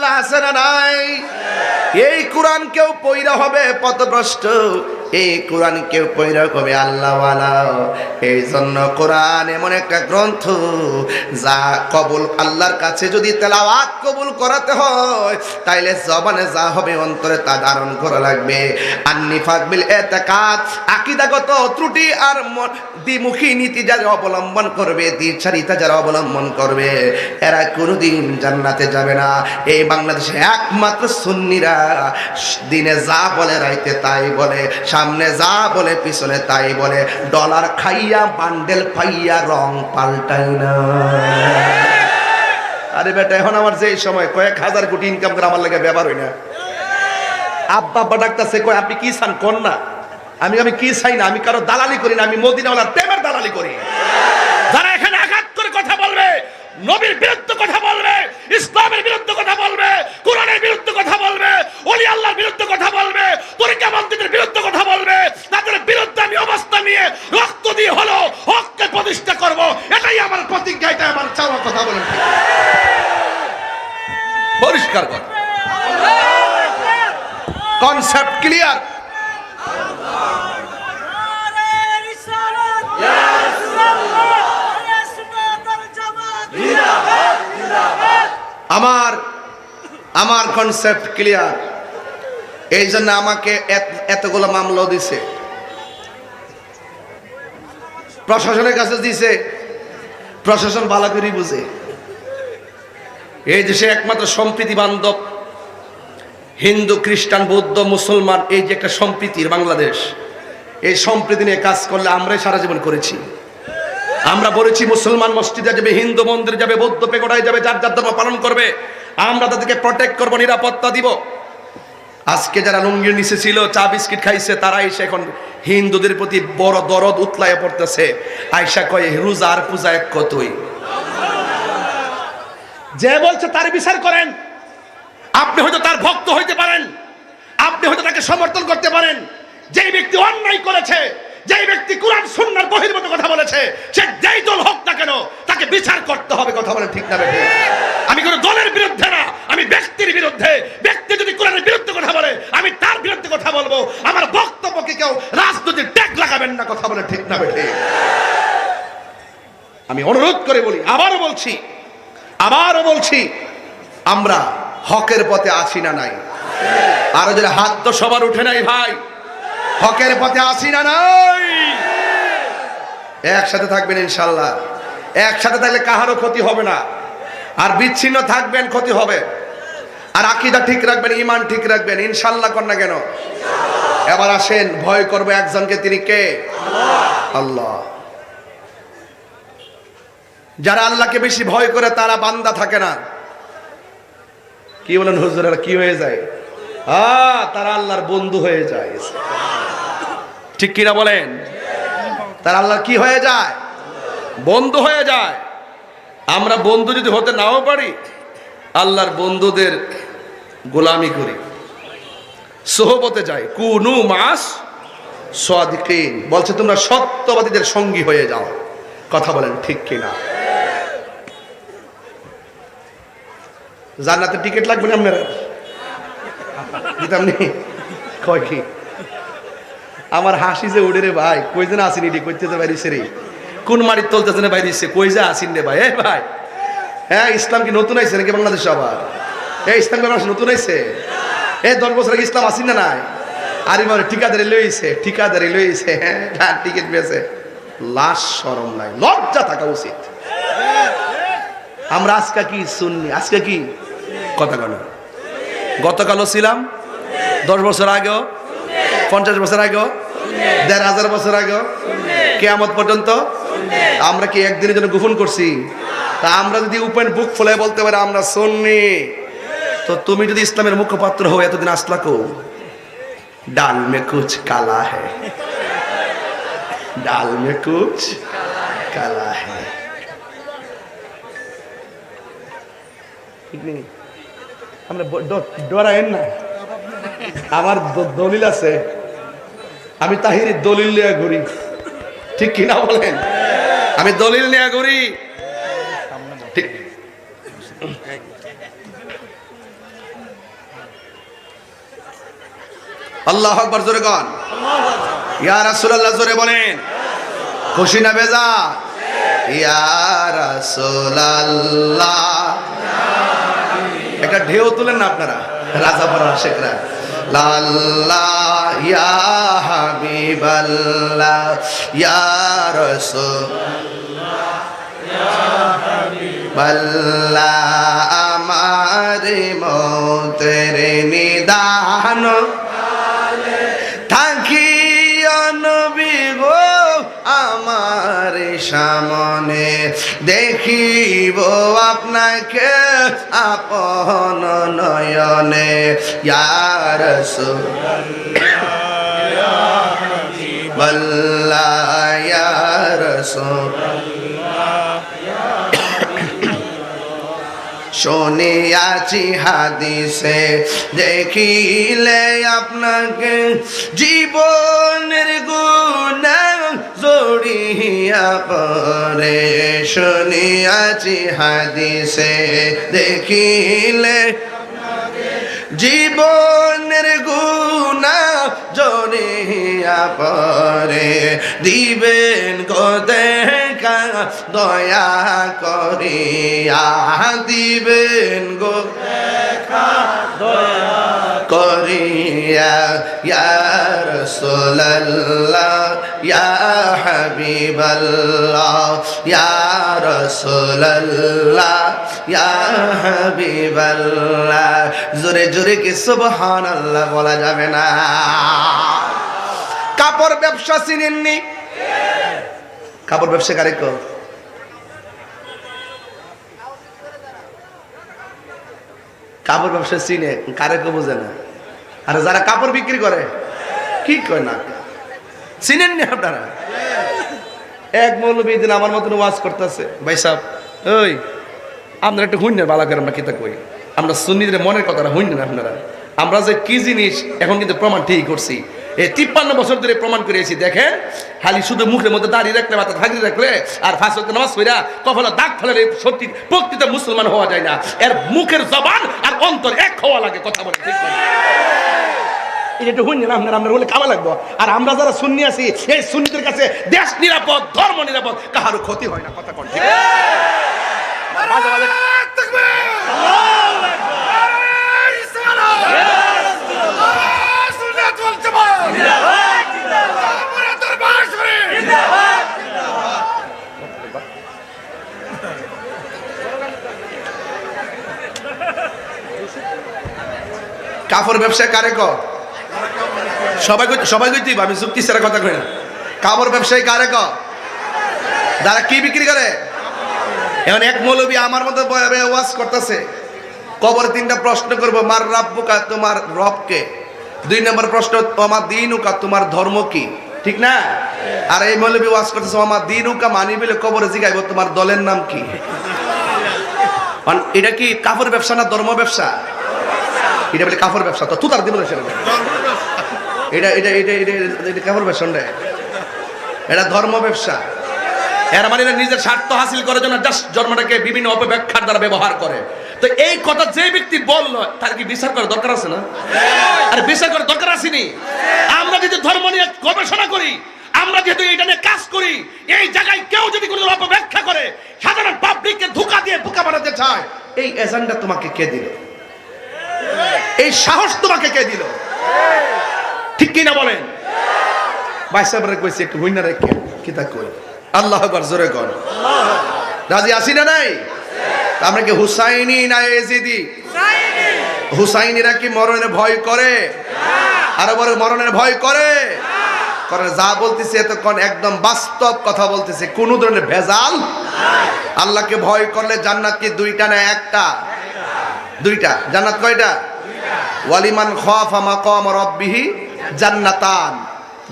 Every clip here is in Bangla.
আল্লাহ আছে না নাই। এই কোরআন কেউ পৈরা হবে পথভ্রষ্ট। এই কোরআন কেউ পইরা হবে আল্লাহওয়ালা। এই জন্য কোরআন এমন একটা গ্রন্থ যা কবুল আল্লাহর কাছে যদি তেলাওয়াত কবুল করাতে হয়, তাইলে জবানে যা হবে অন্তরে তা ধারণ করা লাগবে। আন্নিফাক বিল এতেকাত, আকিদাগত ত্রুটি আর দ্বিমুখী নীতি যারা অবলম্বন করবে, দ্বিচারিতা যারা অবলম্বন করবে, এরা কোনোদিন জান্নাতে যাবে না। এই বাংলাদেশে একমাত্র সুন্নিরা দিনে যা বলে রাইতে তাই বলে। সামনে যা বলে, পিছনে তাই বলে। ডলার খাইয়া, বান্ডেল পাইয়া, রং পাল্টাই না। আরে বেটা, এখন আমার যে সময়, কয়েক হাজার কোটি ইনকাম করে আমার লাগে ব্যবহার হয় না। আব্বা আব্বা ডাক্তারছে কয়, আপনি কি চান? কোন না? আমি আমি কি চাই না? আমি কারও দালালি করি না, আমি মদিনাওয়ালার প্রেমের দালালি করি। যারা এখানে আঘাত করে কথা বলবে, নবীর বিরুদ্ধে কথা বলবে, ইসলামের বিরুদ্ধে কথা বলবে, কোরআনের বিরুদ্ধে কথা বলবে ওলি আল্লাহর বিরুদ্ধে কথা বলবে তরিকা মন্ত্রীদের বিরুদ্ধে কথা বলবে তাদের বিরুদ্ধে আমি অবস্থা নিয়ে রক্ত দিয়ে হলো হককে প্রতিষ্ঠা করব এটাই আমার প্রতিজ্ঞা এটাই আমার চাওয়া কথা বলেন পরিষ্কার কর কনসেপ্ট ক্লিয়ার আমার আমার কনসেপ্ট ক্লিয়ার এই জন্য আমাকে এত- এতগুলো মামলা দিছে। প্রশাসনের কাছে দিছে। প্রশাসন ভালো করেই বুঝে। এই দেশে একমাত্র সম্প্রীতি বান্ধব, হিন্দু, খ্রিস্টান, বৌদ্ধ, মুসলমান, এই যে একটা সম্প্রীতির বাংলাদেশ, এই সম্প্রীতি নিয়ে কাজ করলে আমরাই সারা জীবন করেছি। আমরা বলেছি মুসলমান মসজিদে যাবে, হিন্দু মন্দিরে যাবে, বৌদ্ধ পেগোড়ায় যাবে, যার যার ধর্ম পালন করবে, আমরা তাদেরকে প্রটেক্ট করব, নিরাপত্তা দিব। আজকে যারা লুঙ্গির নিচে ছিল, চা বিস্কিট খাইছে তারা এসে এখন হিন্দুদের প্রতি বড় দরদ উতলায় পড়তেছে। আয়সা কয়ে রোজা আর পূজা এক কতই? যে বলছে তার বিচার করেন। আপনি হয়তো তার ভক্ত হইতে পারেন। আপনি হয়তো তাকে সমর্থন করতে পারেন। যেই ব্যক্তি অন্যায় করেছে যেই ব্যক্তি কোরআন, সুন্নার বহির্ভূত কথা বলেছে, সে যেই দল হোক না কেন, তাকে বিচার করতে হবে কথা বলে ঠিক না বেঠে। আমি কোনো দলের বিরুদ্ধে না, আমি ব্যক্তির বিরুদ্ধে। ব্যক্তি যদি কোরআনের বিরুদ্ধে কথা বলে, আমি তার বিরুদ্ধে কথা বলব। আমার বক্তব্যকে কেউ রাজনৈতিক ট্যাগ লাগাবেন না কথা বলে ঠিক না বেঠে। আমি অনুরোধ করে বলি, আবারও বলছি আবারও বলছি, আমরা হকের পথে আছি না নাই। আরও যারা হাত তো সবার উঠে নাই ভাই। হকের পথে আছি না নাই? একসাথে থাকবেন ইনশাল্লাহ। একসাথে থাকলে কাহারও ক্ষতি হবে না। আর বিচ্ছিন্ন থাকবেন, ক্ষতি হবে। আর আকিদা ঠিক রাখবেন ইমান ঠিক রাখবেন। ইনশাল্লাহ কর না কেন? এবার আসেন, ভয় করব একজনকে, তিনি কে? আল্লাহ। যারা আল্লাহকে বেশি ভয় করে, তারা বান্দা থাকে না। কি বলেন হুজুরের, কি হয়ে যায়? আ তারা আল্লাহর বন্ধু হয়ে যায়। ঠিক কিনা বলেন? তার আল্লাহর কি হয়ে যায়? বন্ধু হয়ে যায়। আমরা বন্ধু যদি হতে নাও পারি, আল্লাহর বন্ধুদের গোলামি করি। সোহবতে যাই। কুনু মাস সাদিকিন। বলছে, তোমরা সত্যবাদীদের সঙ্গী হয়ে যাও। কথা বলেন ঠিক কিনা? জান্নাতে টিকিট লাগবে না আপনার? দিতাম নি? কয় কি? আমার হাসি যে উড়ে রে ভাই, কই যেন আসিনি রে কইতে তো বাইরিছে রে? কোন মাটির তলতে যেন বাইরিছে কই যে আসিন রে ভাই? এ ভাই হ্যাঁ ইসলাম কি নতুন আইছে নাকি বাংলাদেশ আবার? এ, ইসলাম বাংলাদেশ নতুন আইছে? এ, দশ বছর আগে ইসলাম আসিন না নাই? আরে মানে ঠিকাদারি লইছে ঠিকাদারি লইছে হ্যাঁ টিকিট পেয়েছে। লাশ সরম নাই, লজ্জা থাকা উচিত। আমরা আজকে কি শুননি আজকে কি? কথা কেন গতকালও ছিলাম, দশ বছর আগেও, পঞ্চাশ বছর আগেও দেড় হাজার বছর আগেও কেয়ামত পর্যন্ত আমরা কি একদিনের জন্য গোপন করছি? তা আমরা যদি উপেন বুক ফলে বলতে পারি, আমরা শুননি তো তুমি যদি ইসলামের মুখপাত্র হও, এতদিন আসলা কো? ডাল মে কুচ কালা হে ডাল মে কুচ কালা হে ঠিক নেই? আমরা ডরায়েন না। আমার দলিল আছে। আমি তাহিরের দলিল নেয়া ঘুরি। ঠিক কিনা বলেন? আমি দলিল নেয়া ঘুরি। আল্লাহ আকবর, জোরে গন ইয়া রাসূলুল্লাহ, জোরে বলেন। খুশি না বেজা ইয়া রাসূলুল্লাহ। একটা ঢেউ তুলেন না আপনারা? রাজাপাড়া শেখরা। লাল্লা ইয়া হাবিবাল্লাহ ইয়া রাসূল বল্লা আমার মতের নিদান দেখিব আপনাকে আপন নয়নে। ইয়ার শুনিয়াছি হাদিসে দেখিলে আপনাকে জীবনের গুণা জড়িয়া পরে শুনিয়াছি হাদিসে দেখিলে জীবনের গুণা জনিয়া পরে দিবেন গো দেখা দয়া করিয়া। দিবেন গো জোরে জোরে কি সুবহানাল্লাহ বলা যাবে না? কাপড় ব্যবসা চিনেননি? কাপড় ব্যবসা কারে কাপড় ব্যবসা চিনে, কারে কো বোঝে না? আর যারা কাপড় বিক্রি করে, কি কয় না? চিনেননি আপনারা? এক মৌলবী দিন আমার মতন ওয়াজ করতেছে, ভাই সাহেব ওই, আপনারা একটু হুইনের বালা করেন না কিতা কই? আমরা সুন্নিদের মনের কথাটা হুইন না আপনারা। আমরা যে কি জিনিস এখন কিন্তু প্রমাণ ঠিক করছি। এই তিপ্পান্ন বছর ধরে প্রমাণ করেছি দেখেন, খালি শুধু মুখের মধ্যে দাঁড়িয়ে রাখলে মাথা থাকলে রাখলে আর ফাঁস হতে নামাজ পড়া কখনো দাগ ফেলে সত্যি প্রকৃত মুসলমান হওয়া যায় না। এর মুখের জবান আর অন্তর এক হওয়া লাগে, কথা বলে ঠিক না? এটা একটু আপনার আপনার বলে কামা লাগবো। আর আমরা যারা সুন্নি আছি এই সুন্নিদের কাছে দেশ নিরাপদ ধর্ম নিরাপদ কাহারও ক্ষতি হয় না কথা কোন ঠিক না? মাঝে মাঝে কাপড় ব্যবসায় কারে ক সবাই সবাই আমি চুক্তি সেরা কথা কই না। কাপড় ব্যবসায়ী কারে ক যারা কি বিক্রি করে? এখন এক মৌলবী আমার মতো ওয়াজ করতেছে। কবর তিনটা প্রশ্ন করব, মার রাব্বুকা তোমার রবকে দুই নম্বর প্রশ্ন তোমার দিনুকা তোমার ধর্ম কি? ঠিক না? আর এই মৌলবী ওয়াজ করতেছে আমার দিনুকা মানি বলে কবরে জিগাইব, তোমার দলের নাম কি? এটা কি কাপড় ব্যবসা না ধর্ম ব্যবসা? এটা বলে কাপড় ব্যবসা, তো তুতার দিব সেটা। এটা এটা এটা এটা এটা কাপড় ব্যবসা এটা ধর্ম ব্যবসা। এর মানে নিজের স্বার্থ হাসিল করার জন্য জাস্ট জন্মটাকে বিভিন্ন অপব্যাখ্যার দ্বারা ব্যবহার করে। তো এই কথা যে ব্যক্তি বলল তার কি বিচার করার দরকার আছে না? আর বিচার করার দরকার আসেনি। আমরা যদি ধর্ম নিয়ে গবেষণা করি আমরা যেহেতু এটা নিয়ে কাজ করি এই জায়গায় কেউ যদি কোনো অপব্যাখ্যা করে সাধারণ পাবলিককে ধোকা দিয়ে বোকা বানাতে চায় এই এজেন্ডা তোমাকে কে দিল? এই সাহস তোমাকে কে দিল? ঠিক কিনা বলেন? ভাই সাহেবরা কইছে একটু হইনা রেখে কি তা কই? আল্লাহ জোরে কর রাজি আসি না নাই? আমরা কি হুসাইনি না এজিদি? হুসাইনিরা কি মরণে ভয় করে? আরও বড় মরণের ভয় করে? করে যা বলতেছে এতক্ষণ একদম বাস্তব কথা বলতেছে কোনো ধরনের ভেজাল? আল্লাহকে ভয় করলে জান্নাত কি দুইটা না একটা? দুইটা। জান্নাত কয়টা? ওয়ালিমান খাফা মাকাম রাব্বিহি জান্নাতান।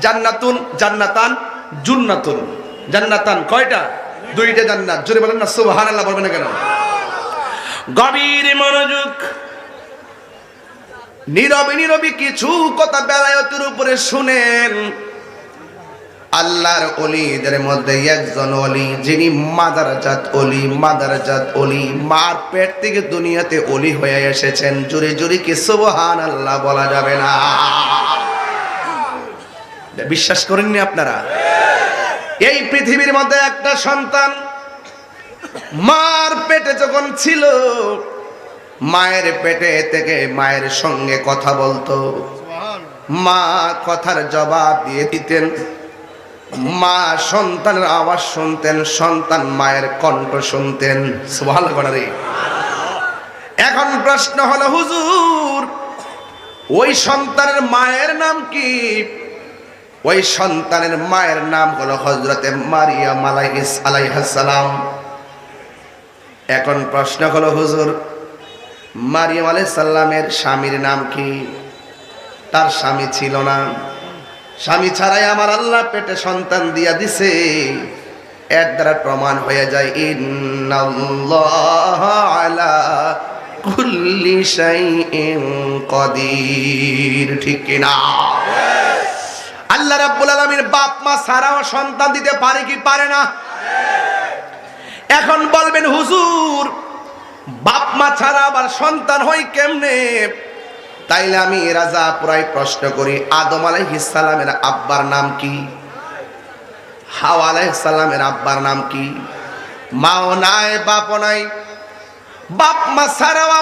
জান্নাতুন, জান্নাতান, জুন্নাতুন। জান্নাতান কয়টা? দুইটা জান্নাত। জোরে বলেন না, সুবহানাল্লাহ বলবেন না কেন? গভীর মনোযোগ। নীরবে নীরবে কিছু কথা উপরে শুনেন। আল্লাহর অলিদের মধ্যে একজন অলি যিনি মাদারজাত অলি মাদারজাত অলি মার পেট থেকে দুনিয়াতে অলি হয়ে এসেছেন। জুড়ে জুড়ে কি সুবহান আল্লাহ বলা যাবে না? বিশ্বাস করেননি আপনারা? এই পৃথিবীর মধ্যে একটা সন্তান মার পেটে যখন ছিল, মায়ের পেটে থেকে মায়ের সঙ্গে কথা বলতো। মা কথার জবাব দিয়ে দিতেন। মা সন্তানের আওয়াজ শুনতেন, সন্তান মায়ের কণ্ঠ শুনতেন। এখন প্রশ্ন হলো, হুজুর, ওই সন্তানের মায়ের নাম কি? ওই সন্তানের মায়ের নাম হলো হজরতে মারিয়াম আলাইহিস আলাইহাসালাম এখন প্রশ্ন হলো, হুজুর, মারিয়াম আলাইহিস সালামের স্বামীর নাম কি? তার স্বামী ছিল না। স্বামী ছাড়াই আমার আল্লাহ পেটে সন্তান দিয়া দিছে। এর দ্বারা প্রমাণ হয়ে যায় কুল্লি কদির। ঠিক কিনা? আল্লাহ রাব্বুল আলামিন বাপ, মা ছাড়াও সন্তান দিতে পারে কি পারে না? এখন বলবেন, হুজুর, বাপ, মা ছাড়া আবার সন্তান হয় কেমনে? তাইলে আমি রাজা পুরাই প্রশ্ন করি, আদম আলাইহিস সালামের আব্বার নাম কি? হাওয়া আলাইহিস সালামের আব্বার নাম কি? মাও নাই বাপ নাই। বাপ, মা ছাড়াও